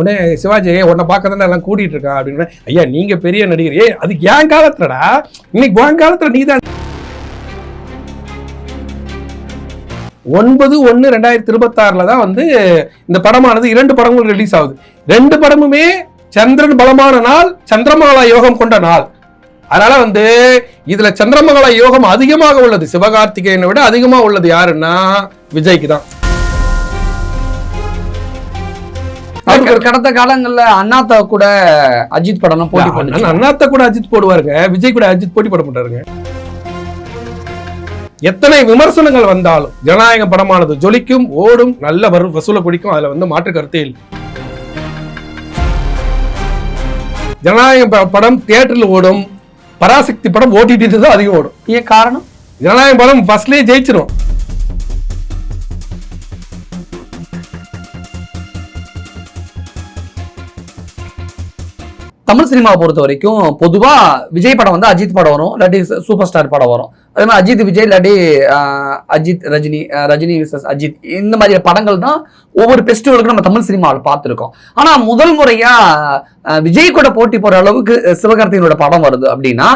உடனே சிவாஜி உன்னை பார்க்க தானே எல்லாம் கூட்டிட்டு இருக்கான் அப்படின்னு. ஐயா நீங்க பெரிய நடிகர். ஏ அது என் காலத்துலடா. இன்னைக்கு உன் காலத்தில் நீ தான். ஒன்பது ஒன்று ரெண்டாயிரத்தி இருபத்தாறுல தான் வந்து இந்த படமானது இரண்டு படங்கள் ரிலீஸ் ஆகுது. ரெண்டு படமுமே சந்திரன் பலமான நாள் சந்திரமகலா யோகம் கொண்ட நாள். அதனால வந்து இதுல சந்திரமகலா யோகம் அதிகமாக உள்ளது. சிவகார்த்திகேயனை விட அதிகமா உள்ளது யாருன்னா விஜய்க்கு தான். அவருக்கு கடந்த காலங்கள்ல அண்ணாத்தா கூட அஜித் படம் போட்டி பண்ணுச்சு அண்ணாத்த கூட அஜித் போடுவாருங்க. விஜய் கூட அஜித் போட்டி போட மாட்டாருங்க. எத்தனை விமர்சனங்கள் வந்தாலும் ஜனநாயக படமானது ஜொலிக்கும் ஓடும் நல்ல வரு வசூலை பிடிக்கும் அதுல வந்து மாற்று கருத்தே இல்லை. ஜனநாயக படம் தியேட்டரில் ஓடும். பராசக்தி படம் ஓடிடி தான் அதிகம் ஓடும். ஏன் காரணம்? ஜனநாயக படம் ஃபர்ஸ்ட்லயே ஜெயிச்சிரும். தமிழ் சினிமாவை பொறுத்த வரைக்கும் பொதுவா விஜய் படம் வந்து அஜித் படம் வரும் இல்லாட்டி சூப்பர் ஸ்டார் படம் வரும். அதே மாதிரி அஜித் விஜய் இல்லாட்டி அஜித் ரஜினி ரஜினி விசஸ் அஜித் இந்த மாதிரி படங்கள் தான் ஒவ்வொரு ஃபெஸ்டிவலுக்கும் நம்ம தமிழ் சினிமாவில் பார்த்துருக்கோம். ஆனா முதல் முறையா ஆஹ், விஜய் கூட போட்டி போற அளவுக்கு சிவகார்த்திகனோட படம் வருது அப்படின்னா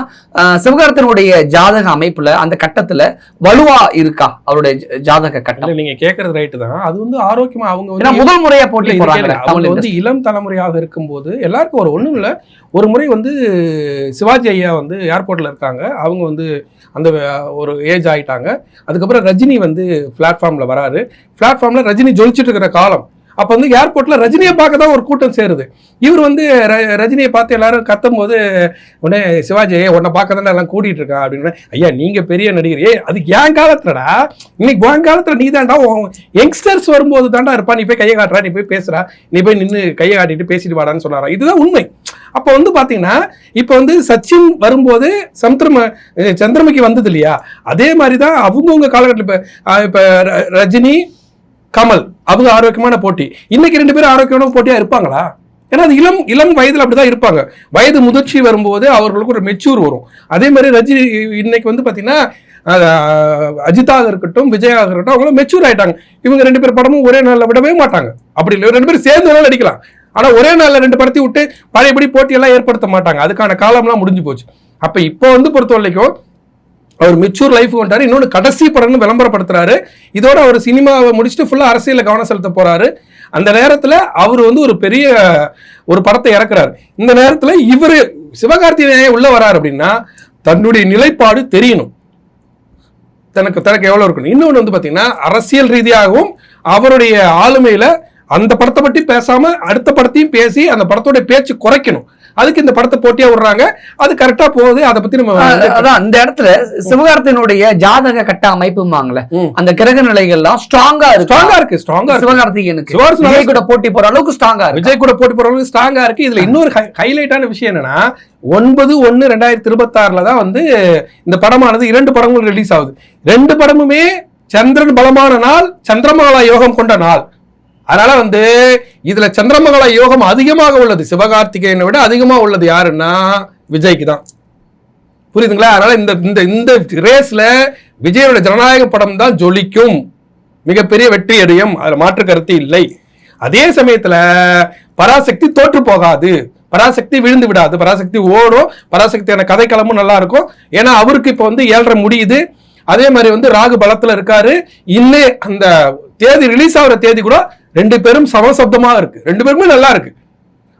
சிவகார்த்திகனுடைய ஜாதக அமைப்புல அந்த கட்டத்துல வலுவா இருக்கா? அவருடைய ஜாதக கட்டம். இல்ல நீங்க கேக்குறது ரைட்டு தான். அது வந்து ஆரோக்கியமா அவங்க முதல் முறையா இல்ல, போட்டி. தமிழ் அவங்க வந்து இளம் தலைமுறையாக இருக்கும்போது எல்லாருக்கும் ஒரு ஒண்ணும் இல்ல. ஒரு முறை வந்து சிவாஜி ஐயா வந்து ஏர்போர்ட்டில் இருக்காங்க. அவங்க வந்து அந்த ஒரு ஏஜ் ஆகிட்டாங்க அதுக்கப்புறம் ரஜினி வந்து பிளாட்ஃபார்மில் வராரு. பிளாட்ஃபார்மில் ரஜினி ஜொலிச்சிட்டு இருக்கிற காலம் அப்போ வந்து ஏர்போர்ட்டில் ரஜினியை பார்க்க தான் ஒரு கூட்டம் சேருது. இவர் வந்து ர- ரஜினியை பார்த்து எல்லாரும் கத்தும் போது உடனே சிவாஜி உன்னை பார்க்க தானே எல்லாம் கூட்டிகிட்டு இருக்கான் அப்படின்னு. ஐயா நீங்கள் பெரிய நடிகர். ஏ அது என் காலத்துலடா. இன்னைக்கு உன் காலத்தில் நீ தான்டா யங்ஸ்டர்ஸ் வரும்போது தான்டா இருப்பா. நீ போய் கையை காட்டுறா. நீ போய் பேசுகிறா நீ போய் நின்று கையை காட்டிட்டு பேசிட்டு வாடான்னு சொன்னாரா? இதுதான் உண்மை. அப்போ வந்து பார்த்தீங்கன்னா இப்போ வந்து சச்சின் வரும்போது சந்திரம சந்திரமுகி வந்தது இல்லையா அதே மாதிரி தான் அவங்கவுங்க காலகட்டத்தில். இப்போ இப்போ ர- ரஜினி கமல். அவங்க ஆரோக்கியமான போட்டி. இன்னைக்கு ரெண்டு பேரும் ஆரோக்கியமான போட்டியா இருப்பாங்களா? ஏன்னா அது இளம் இளம் வயதில் அப்படிதான் இருப்பாங்க. வயது முதிர்ச்சி வரும்போது அவர்களுக்கு ஒரு மெச்சூர் வரும். அதே மாதிரி ரஜினி இன்னைக்கு வந்து பாத்தீங்கன்னா அஜிதாக அஜித்தாக இருக்கட்டும் விஜயாக இருக்கட்டும் அவங்களும் மெச்சூர் ஆயிட்டாங்க. இவங்க ரெண்டு பேர் படமும் ஒரே நாளில் விடவே மாட்டாங்க. அப்படி இல்லை ரெண்டு பேரும் சேர்ந்து வேணாலும் அடிக்கலாம் ஆனா ஒரே நாளில் ரெண்டு படத்தையும் விட்டு பழையபடி போட்டியெல்லாம் ஏற்படுத்த மாட்டாங்க. அதுக்கான காலம்லாம் முடிஞ்சு போச்சு. அப்ப இப்போ வந்து பொறுத்த வரைக்கும் அவர் மெச்சூர் லைஃப் வந்துட்டாரு. இன்னொன்று கடைசி படம்னு விளம்பரப்படுத்துறாரு. இதோட அவர் சினிமாவை முடிச்சுட்டு ஃபுல்லாக அரசியலில் கவனம் செலுத்த போறாரு. அந்த நேரத்தில் அவர் வந்து ஒரு பெரிய ஒரு படத்தை இறக்குறாரு. இந்த நேரத்தில் இவர் சிவகார்த்திகேயன் உள்ள வராரு அப்படின்னா தன்னுடைய நிலைப்பாடு தெரியணும். தனக்கு தனக்கு எவ்வளோ இருக்கணும். இன்னொன்று வந்து பார்த்தீங்கன்னா அரசியல் ரீதியாகவும் அவருடைய ஆளுமையில் அந்த படத்தை பற்றி பேசாம அடுத்த படத்தையும் பேசி அந்த படத்தோட பேச்சு குறைக்கணும். அதுக்கு இந்த படத்தை போட்டியா விடுறாங்க. அது கரெக்டா போகுது. அதை பத்தி நம்ம அதான் இந்த இடத்துல சிவகார்த்திகனுடைய ஜாதக கட்ட அமைப்புமாங்களே ம். அந்த கிரக நிலைகள்லாம் ஸ்ட்ராங்கா இருக்கு? ஸ்ட்ராங்கா இருக்கு ஸ்ட்ராங்கா இருக்கு. சிவகார்த்திகனுக்கு சிவகார்த்திகேயன் விஜய் கூட போட்டி போற அளவுக்கு ஸ்ட்ராங்கா இருக்கு? விஜய் கூட போட்டி போறவங்களுக்கு ஸ்ட்ராங்கா இருக்கு. இதுல இன்னொரு ஹைலைட்டான விஷயம் என்னன்னா ஒன்பது ஒன்னு ரெண்டாயிரத்தி இருபத்தாறுல தான் வந்து இந்த படமானது இரண்டு படங்கள் ரிலீஸ் ஆகுது. ரெண்டு படமுமே சந்திரன் பலமான நாள் சந்திரமகலா யோகம் கொண்ட நாள். அதனால வந்து இதுல சந்திரமகலா யோகம் அதிகமாக உள்ளது. சிவகார்த்திகேயனை விட அதிகமா உள்ளது யாருன்னா விஜய்க்கு தான். புரியுதுங்களா? அதனால இந்த இந்த இந்த ரேஸ்ல விஜயோட ஜனநாயக படம் தான் ஜொலிக்கும். மிகப்பெரிய வெற்றி அடையும். அதுல மாற்று கருத்து இல்லை. அதே சமயத்துல பராசக்தி தோற்று போகாது. பராசக்தி விழுந்து விடாது. பராசக்தி ஓடும். பராசக்தியான கதைக்களமும் நல்லா இருக்கும். ஏன்னா அவருக்கு இப்போ வந்து ஏழரை முடியுது. அதே மாதிரி வந்து ராகு பலத்துல இருக்காரு. இன்னும் அந்த தேதி ரிலீஸ் ஆகிற தேதி கூட ரெண்டு பேரும் சமசப்தமா இருக்கு. ரெண்டு பேருமே நல்லா இருக்கு.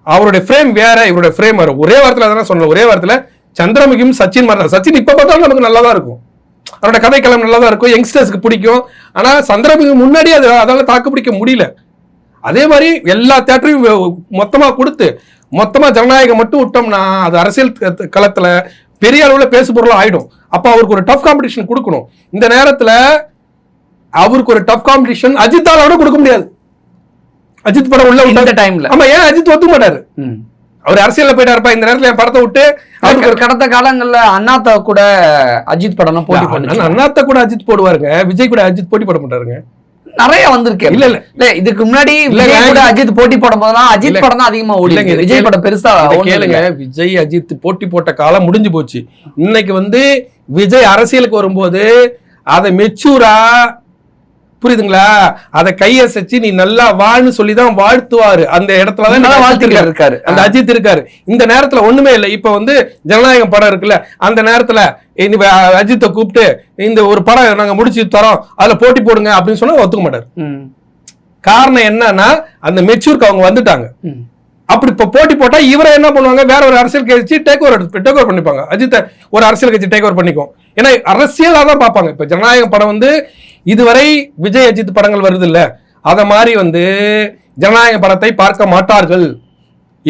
அவருடைய ஃப்ரேம் வேற இவருடைய ஃப்ரேம் வேற. ஒரே வாரத்தில் அதெல்லாம் சொன்னேன். ஒரே வாரத்தில் சந்திரமுகியும் சச்சின் மாதிரி தான் சச்சின் இப்போ பார்த்தாலும் நமக்கு நல்லா தான் இருக்கும். அவரோட கதைக்களம் நல்லா தான் இருக்கும். யங்ஸ்டர்ஸ்க்கு பிடிக்கும். ஆனால் சந்திரமுகி முன்னாடி அது அதால் தாக்கு பிடிக்க முடியல. அதே மாதிரி எல்லா தேட்டரையும் மொத்தமாக கொடுத்து மொத்தமாக ஜனநாயகம் மட்டும் விட்டோம்னா அது அரசியல் க- பெரிய அளவில் பேசு பொருளாக ஆகிடும் அப்போ அவருக்கு ஒரு டஃப் காம்படிஷன் கொடுக்கணும். இந்த நேரத்தில் அவருக்கு ஒரு டஃப் காம்படிஷன் அஜித்தாலோட கொடுக்க முடியாது. அஜித் படம் உள்ள இந்த விட்டா டைம்ல ஆமா ஏன் அஜித் ஒத்துக்க மாட்டாரு? அவர் அரசியல்ல போயிட்டாருப்பா இந்த நேரத்துல என் படத்தை விட்டு அவருக்கு ஒரு கடந்த காலங்கள்ல அண்ணாத்தா கூட அஜித் படம் போட்டி அண்ணா- அண்ணாத்த கூட அஜித் போடுவாருங்க. விஜய் கூட அஜித் போட்டி போட மாட்டாருங்க. நிறைய வந்திருக்கு. இல்ல இல்ல. இல்ல இதுக்கு முன்னாடி விஜய் கூட. அஜித் போட்டி போடும் போதெல்லாம் அஜித். படம் தான் அதிகமா ஓடி இல்லைங்க, இதை விஜய் படம் பெருசா கேளுங்க. விஜய் அஜித் போட்டி போட்ட காலம் முடிஞ்சு போச்சு. இன்னைக்கு வந்து விஜய் அரசியலுக்கு வரும்போது அதை மெச்சூரா புரியுதுங்களா? அதை கையசைச்சு நீ நல்லா வாழ்னு சொல்லி தான் வாழ்த்துவாரு. அந்த இடத்துல தான் வாழ்த்துக்கள் இருக்காரு. அந்த அஜித் இருக்காரு. இந்த நேரத்துல ஒண்ணுமே இல்லை. இப்ப வந்து ஜனநாயகம் படம் இருக்குல்ல அந்த நேரத்துல அஜித்தை கூப்பிட்டு இந்த ஒரு படம் நாங்க முடிச்சு தரோம் அதுல போட்டி போடுங்க அப்படின்னு சொன்னா ஒத்துக்க மாட்டாரு. காரணம் என்னன்னா அந்த மெச்சூருக்கு அவங்க வந்துட்டாங்க. ம். அப்படி இப்ப போட்டி போட்டா இவரை என்ன பண்ணுவாங்க? வேற ஒரு அரசியல் கட்சி டேக் ஓவர் டேக் ஓவர் பண்ணிப்பாங்க. அஜித்தை ஒரு அரசியல் கட்சி டேக் ஓவர் பண்ணிக்கும். ஏன்னா அரசியலா தான் பார்ப்பாங்க. இப்ப ஜனநாயகம் படம் வந்து இதுவரை விஜய் அஜித் படங்கள் வருது இல்ல அத மாதிரி வந்து ஜனநாயக படத்தை பார்க்க மாட்டார்கள்.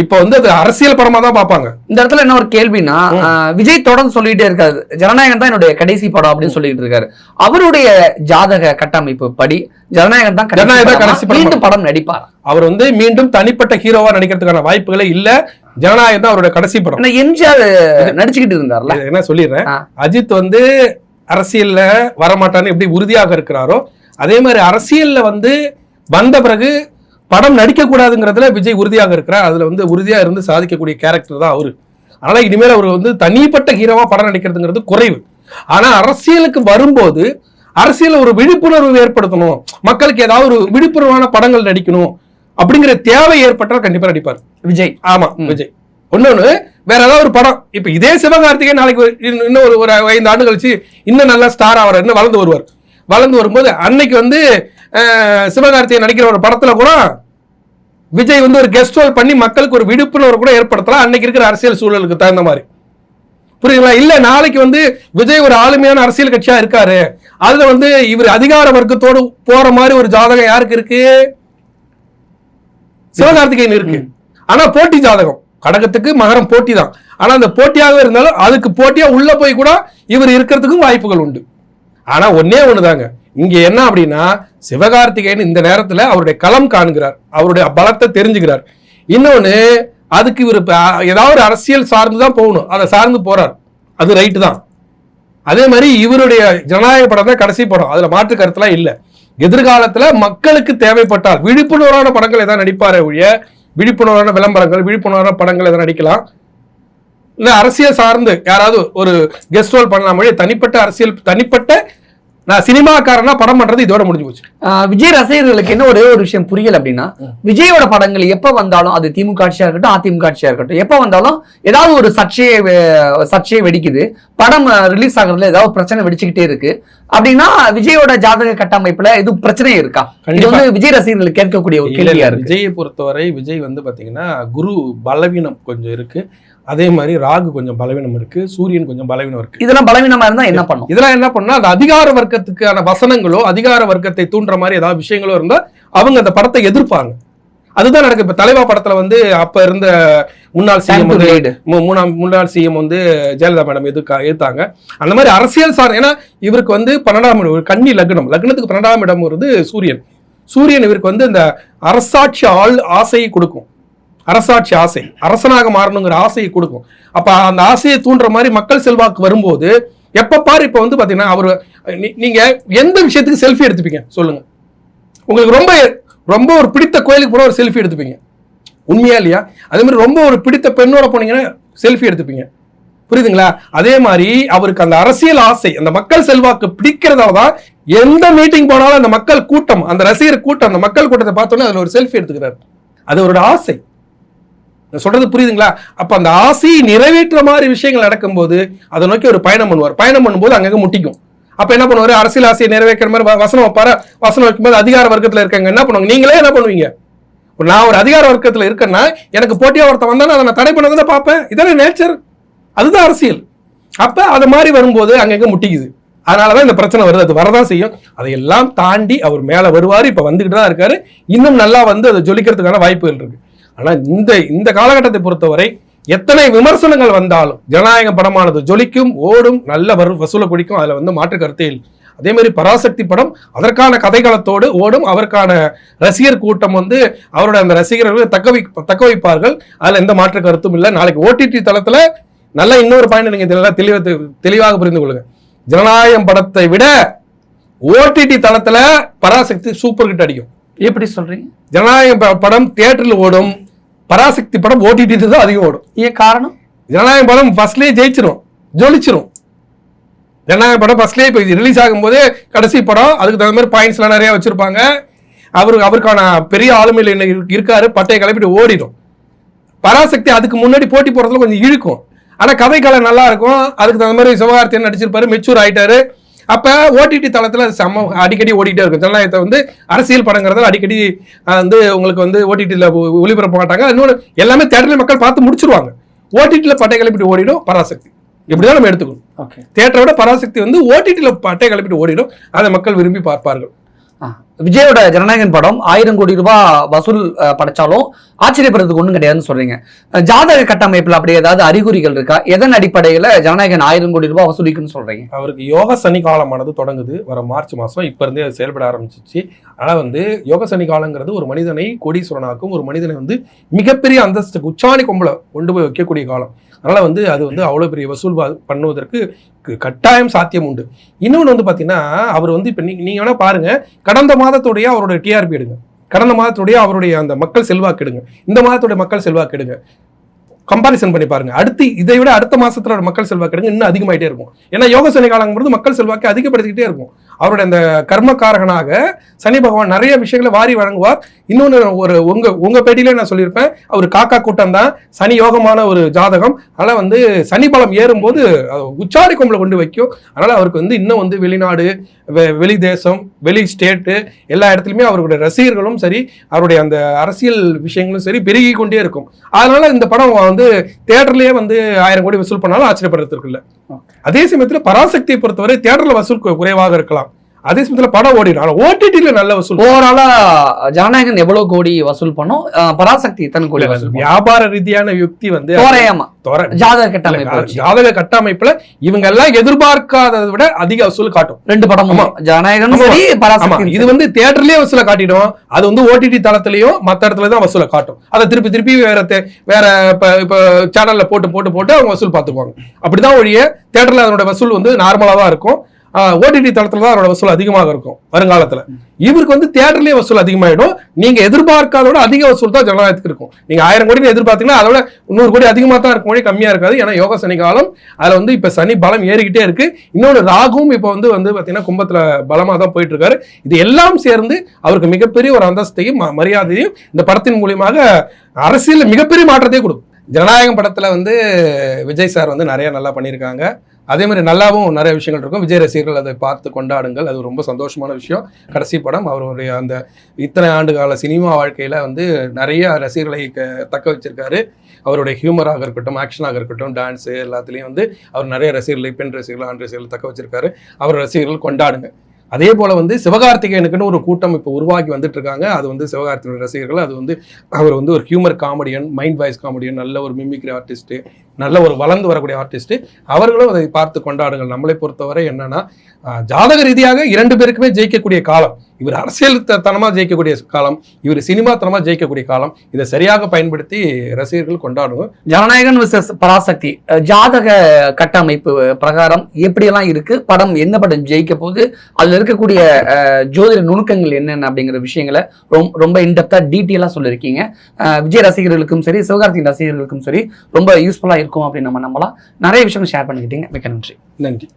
இப்ப வந்து அது அரசியல் படமா தான் பார்ப்பாங்க. இந்த இடத்துல என்ன ஒரு கேள்வினா விஜய் தொடர்ந்து சொல்லிட்டே இருக்காரு. ஜனநாயகம் தான் என்னுடைய கடைசி படம் அப்படின்னு சொல்லிட்டு இருக்காரு. அவருடைய ஜாதக கட்டமைப்பு படி ஜனநாயகம் தான் கடைசி ஜனநாயகம்? கடைசி? மீண்டும் படம் நடிப்பார்? அவர் வந்து மீண்டும் தனிப்பட்ட ஹீரோவா நடிக்கிறதுக்கான வாய்ப்புகளே இல்ல. ஜனநாயகம் தான் அவரோட கடைசி படம். எம்ஜிஆர் நடிச்சுக்கிட்டு இருந்தார்ல? என்ன சொல்லிடுறேன். அஜித் வந்து அரசியல்ல வரமாட்டான்னு எப்படி உறுதியாக இருக்கிறாரோ அதே மாதிரி அரசியல்ல வந்து வந்த பிறகு படம் நடிக்க கூடாதுங்கிறதுல விஜய் உறுதியாக இருக்கிறார். அதுல வந்து உறுதியா இருந்து சாதிக்கக்கூடிய கேரக்டர் தான் அவரு. அதனால இனிமேல் அவர் வந்து தனிப்பட்ட ஹீரோவா படம் நடிக்கிறதுங்கிறது குறைவு. ஆனா அரசியலுக்கு வரும்போது அரசியல் ஒரு விழிப்புணர்வு ஏற்படுத்தணும். மக்களுக்கு ஏதாவது ஒரு விழிப்புணர்வான படங்கள் நடிக்கணும். அப்படிங்கிற தேவை ஏற்பட்டால் கண்டிப்பா நடிப்பார். விஜய். ஆமா விஜய். ஒன்னொன்னு வேற ஏதாவது ஒரு படம். இப்ப இதே சிவகார்த்திகேயன் நாளைக்கு இன்னும் ஒரு ஒரு ஐந்து ஆண்டு கழிச்சு இன்னும் நல்லா ஸ்டார் ஆவார் இன்னும் வளர்ந்து வருவார். வளர்ந்து வரும்போது அன்னைக்கு வந்து அஹ், சிவகார்த்திகேயன் நடிக்கிற ஒரு படத்துல கூட விஜய் வந்து ஒரு கெஸ்ட் ரோல் பண்ணி மக்களுக்கு ஒரு விழிப்புணர்வு கூட ஏற்படுத்தலாம். அன்னைக்கு இருக்கிற அரசியல் சூழலுக்கு தகுந்த மாதிரி. புரியுதுங்களா? இல்ல நாளைக்கு வந்து விஜய் ஒரு ஆளுமையான அரசியல் கட்சியா இருக்காரு. அதுல வந்து இவர் அதிகார வர்க்கத்தோடு போற மாதிரி ஒரு ஜாதகம் யாருக்கு இருக்கு? சிவகார்த்திகேயன் இருக்கு. ஆனா போட்டி ஜாதகம். கடகத்துக்கு மகரம் போட்டி தான். ஆனா அந்த போட்டியாக இருந்தாலும் அதுக்கு போட்டியா உள்ள போய் கூட இவர் இருக்கிறதுக்கும் வாய்ப்புகள் உண்டு. ஆனா ஒன்னே ஒண்ணுதாங்க. இங்க என்ன அப்படின்னா சிவகார்த்திகேயன் இந்த நேரத்துல அவருடைய களம் காண்கிறார். அவருடைய பலத்தை தெரிஞ்சுக்கிறார். இன்னொன்னு அதுக்கு இவர் ஏதாவது ஒரு அரசியல் சார்ந்து தான் போகணும். அதை சார்ந்து போறார். அது ரைட்டு தான். அதே மாதிரி இவருடைய ஜனநாயக படம் தான் கடைசி படம். அதுல மாற்று கருத்துலாம் இல்லை. எதிர்காலத்துல மக்களுக்கு தேவைப்பட்டால் விழிப்புணர்வான படங்கள் எதாவது நடிப்பாரு ஒழிய விழிப்புணர்வான விளம்பரங்கள் விழிப்புணர்வான படங்கள் எதாவது நடிக்கலாம். இல்லை அரசியல் சார்ந்து யாராவது ஒரு கெஸ்ட் ரோல் பண்ணலாம் ஒழிய தனிப்பட்ட அரசியல் தனிப்பட்ட நான் சினிமாக்காரனா படம் பண்றது இதோட முடிஞ்சு போச்சு. விஜய் ரசிகர்களுக்கு என்ன ஒரே ஒரு விஷயம் புரியல அப்படின்னா விஜயோட படங்கள் எப்ப வந்தாலும் அது திமுக ஆட்சியா இருக்கட்டும் அதிமுக ஆட்சியா இருக்கட்டும் எப்ப வந்தாலும் ஏதாவது ஒரு சர்ச்சையை சர்ச்சையை வெடிக்குது படம் ரிலீஸ் ஆகுறதுல ஏதாவது பிரச்சனை வெடிச்சுக்கிட்டே இருக்கு. அப்படின்னா விஜயோட ஜாதக கட்டமைப்புல எதுவும் பிரச்சனை இருக்கா? இது. வந்து விஜய் ரசிகர்கள் கேட்கக்கூடிய ஒரு கேள்வியா இருக்கு. விஜயை பொறுத்தவரை விஜய் வந்து பாத்தீங்கன்னா குரு பலவீனம் கொஞ்சம் இருக்கு. அதே மாதிரி ராகு கொஞ்சம் பலவீனம் இருக்கு சூரியன் கொஞ்சம் பலவீனம் இருக்கு. இதெல்லாம் பலவீனமா இருந்தா என்ன பண்ணும்? இதெல்லாம் என்ன பண்ணா அந்த அதிகார வர்க்கத்துக்கான வசனங்களோ அதிகார வர்க்கத்தை தூண்டுற மாதிரி ஏதாவது விஷயங்களோ இருந்தா அவங்க அந்த படத்தை எதிர்ப்பாங்க. அதுதான் நடக்கு இப்ப தலைவா படத்துல வந்து அப்ப இருந்த முன்னாள் சிஎம் வந்து lead. மு- முன்னாள் சிஎம் வந்து ஜெயலலிதா மேடம் எதிர்க்க எதிர்த்தாங்க அந்த மாதிரி அரசியல் சார் ஏன்னா இவருக்கு வந்து பன்னெண்டாம் இடம் கன்னி லக்னம். லக்னத்துக்கு பன்னெண்டாம் இடம் வருது சூரியன். சூரியன் இவருக்கு வந்து இந்த அரசாட்சி ஆள் ஆசையை கொடுக்கும். அரசாட்சி ஆசை. அரசனாக மாறணுங்கிற ஆசையை கொடுக்கும். அப்போ அந்த ஆசையை தூண்டுற மாதிரி மக்கள் செல்வாக்கு வரும்போது எப்போ பாரு இப்போ வந்து பார்த்தீங்கன்னா அவர் நீங்கள் எந்த விஷயத்துக்கு செல்ஃபி எடுத்துப்பீங்க? சொல்லுங்கள் உங்களுக்கு ரொம்ப ரொம்ப ஒரு பிடித்த கோயிலுக்கு போனால் ஒரு செல்ஃபி எடுத்துப்பீங்க. உண்மையா இல்லையா? அதே மாதிரி ரொம்ப ஒரு பிடித்த பெண்ணோட போனீங்கன்னா செல்ஃபி எடுத்துப்பீங்க. புரியுதுங்களா? அதே மாதிரி அவருக்கு அந்த அரசியல் ஆசை அந்த மக்கள் செல்வாக்கு பிடிக்கிறதால தான் எந்த மீட்டிங் போனாலும் அந்த மக்கள் கூட்டம் அந்த ரசிகர் கூட்டம் அந்த மக்கள் கூட்டத்தை பார்த்தோன்னே அதில் ஒரு செல்ஃபி எடுத்துக்கிறார். அது அவரோட ஆசை. நான் சொல்றது புரியுதுங்களா? அப்ப அந்த ஆசையை நிறைவேற்ற மாதிரி விஷயங்கள் நடக்கும்போது அதை நோக்கி ஒரு பயணம் பண்ணுவார். பயணம் பண்ணும்போது அங்கங்க முட்டிக்கும். அப்ப என்ன பண்ணுவாரு? அரசியல் ஆசையை நிறைவேற்ற மாதிரி வசனம் வைப்பார? வசனம் வைக்கும்போது அதிகார வர்க்கத்துல இருக்காங்க என்ன பண்ணுவாங்க? நீங்களே என்ன பண்ணுவீங்க? நான் ஒரு அதிகார வர்க்கத்துல இருக்கேன்னா எனக்கு போட்டியா ஒருத்தன் வந்தானா அதை நான் தடை பண்ண பார்ப்பேன். இதான நேச்சர் அதுதான் அரசியல். அப்ப அது மாதிரி வரும்போது அங்கங்க முட்டிக்குது. அதனாலதான் இந்த பிரச்சனை வருது. அது வரதான் செய்யும். அதையெல்லாம் தாண்டி அவர் மேல வருவார். இப்ப வந்துகிட்டு தான் இருக்காரு. இன்னும் நல்லா வந்து அதை ஜொலிக்கிறதுக்கான வாய்ப்புகள் இருக்கு. ஆனா இந்த இந்த காலகட்டத்தை பொறுத்தவரை எத்தனை விமர்சனங்கள் வந்தாலும் ஜனநாயக படமானது ஜொலிக்கும் ஓடும் நல்ல வரு வசூலை குடிக்கும் அதுல வந்து மாற்று கருத்தே இல்லை. அதே மாதிரி பராசக்தி படம் அதற்கான கதைகளத்தோடு ஓடும் அவருக்கான ரசிகர் கூட்டம் வந்து அவரோட அந்த ரசிகர்கள் தக்க வை தக்க வைப்பார்கள். அதுல எந்த மாற்று கருத்தும் இல்லை. நாளைக்கு ஓடிடி தளத்துல நல்ல இன்னொரு பாயிண்ட் நீங்க தெளிவா தெளிவா தெளிவாக புரிந்து கொள்ளுங்க. ஜனநாயகம் படத்தை விட ஓடிடி தளத்துல பராசக்தி சூப்பர் ஹிட் அடிக்கும். எப்படி சொல்றீங்க? ஜனநாயகம் ப- படம் தியேட்டர்ல ஓடும். பராசக்தி படம் ஓடிடி தான் அதிகம் ஓடும். ஏன் காரணம்? ஜனநாயகம் படம் ஃபர்ஸ்ட்லயே ஜெயிச்சிரும் ஜொலிச்சிரும். ஜனநாயக படம் ஃபர்ஸ்ட்லேயே இப்போ ரிலீஸ் ஆகும்போது கடைசி படம் அதுக்கு தகுந்த மாதிரி பாயிண்ட்ஸ்லாம் நிறைய வச்சிருப்பாங்க. அவரு அவருக்கான பெரிய ஆளுமையில் என்ன இருக்கு- இருக்காரு பட்டையை கிளப்பிட்டு ஓடிடும். பராசக்தி அதுக்கு முன்னாடி போட்டி போறதுல கொஞ்சம் இழுக்கும். ஆனா கதைக்களம் நல்லா இருக்கும். அதுக்கு தகுந்த மாதிரி சிவகார்த்தியன் நடிச்சிருப்பாரு மெச்சூர் ஆயிட்டாரு. அப்ப ஓடிடி தளத்துல செம்ம அடிக்கடி ஓடிட்டே இருக்கும். ஜனநாயகத்தை வந்து அரசியல் படங்கிறத அடிக்கடி வந்து உங்களுக்கு வந்து ஓடிடியில் ஒளிபரப்ப மாட்டாங்க. இன்னொன்று எல்லாமே தேட்டரில் மக்கள் பார்த்து முடிச்சிருவாங்க. ஓடிடியில் பட்டை கிளப்பிட்டு ஓடிடும் பராசக்தி. இப்படிதான் நம்ம எடுத்துக்கணும். ஓகே. தேட்டரை விட பராசக்தி வந்து ஓடிடியில் பட்டை கிளப்பிட்டு ஓடிடும். அதை மக்கள் விரும்பி பார்ப்பார்கள். விஜயோட ஜனநாயகன் படம் ஆயிரம் கோடி ரூபாய் வசூல் படைச்சாலும் ஆச்சரியப்படுறதுக்கு ஒன்றும் கிடையாதுன்னு சொல்றீங்க. ஜாதக கட்டமைப்பில் அப்படி ஏதாவது அறிகுறிகள் இருக்கா? எதன் அடிப்படையில் ஜனநாயகன் ஆயிரம் கோடி ரூபாய் வசூலிக்குன்னு சொல்றீங்க? அவருக்கு யோக சனி காலமானது தொடங்குது. வர மார்ச் மாதம் இப்போ இருந்தே அது செயல்பட ஆரம்பிச்சிச்சு. ஆனால் வந்து யோக சனி காலங்கிறது ஒரு மனிதனை கோடீஸ்வரனாக்கும் ஒரு மனிதனை வந்து மிகப்பெரிய அந்தஸ்துக்கு உச்சாணி கொம்பளை கொண்டு போய் வைக்கக்கூடிய காலம். அதனால் வந்து அது வந்து அவ்வளோ பெரிய வசூல் பண்ணுவதற்கு கட்டாயம் சாத்தியம் உண்டு. இன்னொன்று வந்து பார்த்தீங்கன்னா அவர் வந்து இப்போ நீங்க நீங்கள் வேணால் பாருங்கள் கடந்த மாதத்துடைய அவருடைய டிஆர்பி எடுங்க. கடந்த மாதத்துடைய அவருடைய அந்த மக்கள் செல்வாக்கு எடுங்க. இந்த மாதத்துடைய மக்கள் செல்வாக்கு எடுங்க. கம்பாரிசன் பண்ணி பாருங்க. அடுத்து இதை விட அடுத்த மாசத்துல மக்கள் செல்வாக்கு எடுங்க. இன்னும் அதிகமாயிட்டே இருக்கும். ஏன்னா யோக சனி காலங்கிறது மக்கள் செல்வாக்கு அதிகப்படுத்திக்கிட்டே இருக்கும். அவருடைய அந்த கர்மக்காரகனாக சனி பகவான் நிறைய விஷயங்களை வாரி வழங்குவார். இன்னொன்று ஒரு உங்க உங்க பேட்டியிலே நான் சொல்லியிருப்பேன். அவர் காக்கா கூட்டம் தான். சனி யோகமான ஒரு ஜாதகம். அதனால வந்து சனி பலம் ஏறும்போது உச்சாரி கொம்பல கொண்டு வைக்கும். அதனால அவருக்கு வந்து இன்னும் வந்து வெளிநாடு வெளி தேசம் வெளி ஸ்டேட்டு எல்லா இடத்துலையுமே அவருடைய ரசிகர்களும் சரி அவருடைய அந்த அரசியல் விஷயங்களும் சரி பெருகி கொண்டே இருக்கும். அதனால இந்த படம் வந்து தேட்டர்லயே வந்து ஆயிரம் கோடி வசூல் பண்ணாலும் ஆச்சரியப்படுறதுக்கு இல்லை. அதே சமயத்துல பராசக்தியை பொறுத்தவரை தேட்டர்ல வசூல் குறைவாக இருக்கலாம். அதே சமயத்துல படம் ஓடிடும். ஆனா ஓடிடில நல்ல வசூல். ஓவராலா ஜனநாயகன் எவ்வளவு கோடி வசூல் பண்ணும்? பராசக்தி எத்தனை கோடி வசூல்? வியாபார ரீதியான யுக்தி வந்து தோராயமா. தோர- ஜாதக கட்டமைப்பு. ஜாதக கட்டமைப்புல இவங்க எல்லாம் எதிர்பார்க்காததை விட அதிக வசூல் காட்டும். ரெண்டு படமும். ஜனநாயகன். சரி பராசக்தி இது வந்து தியேட்டர்லயே வசூல காட்டிடும். அது வந்து ஓடிடி தளத்திலையும் மத்த இடத்துல தான் வசூலை காட்டும். அதை திருப்பி திருப்பி வேற வேற இப்ப இப்ப சேனல்ல போட்டு போட்டு போட்டு அவங்க வசூல் பார்த்துக்குவாங்க. அப்படிதான் ஒழிய தியேட்டர்ல அதனோட வசூல் வந்து நார்மலா தான் இருக்கும். ஓடிடி தளத்தில் தான் அவரோட வசூல் அதிகமாக இருக்கும் வருங்காலத்தில். இவருக்கு வந்து தியேட்டர்லயே வசூல் அதிகமாகிடும் நீங்கள் எதிர்பார்க்காதோட அதிக வசூல் தான் ஜனநாயகத்துக்கு இருக்கும். நீங்கள் ஆயிரம் கோடி எதிர்பார்த்தீங்கன்னா அதோட நூறு கோடி அதிகமாக தான் இருக்கும் மொழி கம்மியாக இருக்காது. ஏன்னா யோகா சனி காலம் அதில் வந்து இப்போ சனி பலம் ஏறிக்கிட்டே இருக்கு. இன்னொன்று ராகுவும் இப்போ வந்து வந்து பார்த்தீங்கன்னா கும்பத்தில் பலமாக தான் போயிட்டு இருக்காரு. இது எல்லாம் சேர்ந்து அவருக்கு மிகப்பெரிய ஒரு அந்தஸ்தையும் ம- மரியாதையும் இந்த படத்தின் மூலியமாக அரசியலில் மிகப்பெரிய மாற்றத்தை கொடுக்கும். ஜனநாயகம் படத்தில் வந்து விஜய் சார் வந்து நிறைய நல்லா பண்ணியிருக்காங்க. அதே மாதிரி நல்லாவும் நிறைய விஷயங்கள் இருக்கும். விஜய் ரசிகர்கள் அதை பார்த்து கொண்டாடுங்கள். அது ரொம்ப சந்தோஷமான விஷயம். கடைசி படம் அவருடைய அந்த இத்தனை ஆண்டு கால சினிமா வாழ்க்கையில் வந்து நிறைய ரசிகர்களை க- தக்க வச்சிருக்காரு. அவருடைய ஹியூமராக இருக்கட்டும் ஆக்ஷனாக இருக்கட்டும் டான்ஸு எல்லாத்துலேயும் வந்து அவர் நிறைய ரசிகர்களை பெண் ரசிகர்கள் ஆண் ரசிகர்கள் தக்க வச்சிருக்காரு. அவர் ரசிகர்கள் கொண்டாடுங்க. அதே போல் வந்து சிவகார்த்திகேயனுக்குன்னு ஒரு கூட்டம் இப்போ உருவாக்கி வந்துட்டு இருக்காங்க அது வந்து சிவகார்த்திகேயன் ரசிகர்கள் அது வந்து அவர் வந்து ஒரு humour comedian mind voice comedian நல்ல ஒரு மிமிக்ரி ஆர்டிஸ்ட்டு நல்ல ஒரு வளர்ந்து வரக்கூடிய ஆர்டிஸ்ட் அவர்களும் அதை பார்த்து கொண்டாடுங்கள். நம்மளை பொறுத்தவரை என்னன்னா ஜாதக ரீதியாக இரண்டு பேருக்குமே ஜெயிக்கக்கூடிய காலம். இவர் அரசியல் தனமாக தனமா ஜெயிக்கக்கூடிய காலம். இவர் சினிமா தனமா ஜெயிக்கக்கூடிய காலம். இதை சரியாக பயன்படுத்தி ரசிகர்கள் கொண்டாடுவோம். ஜனநாயகன் விசஸ் பராசக்தி. ஜாதக கட்டமைப்பு பிரகாரம் எப்படியெல்லாம் இருக்கு? படம் என்ன படம் ஜெயிக்க போகுது? அதில் இருக்கக்கூடிய ஜோதிட நுணுக்கங்கள் என்னென்ன அப்படிங்கிற விஷயங்களை ரொம்ப ரொம்ப இன்டெப்தா டீட்டெயிலாக சொல்லியிருக்கீங்க. விஜய் ரசிகர்களுக்கும் சரி சிவகார்த்திகேயன் ரசிகர்களுக்கும் சரி ரொம்ப யூஸ்ஃபுல்லாக இருக்கும் அப்படின்னு நம்ம நம்பலாம். நிறைய விஷயங்கள் ஷேர் பண்ணிக்கிட்டீங்க. மிக்க நன்றி. நன்றி.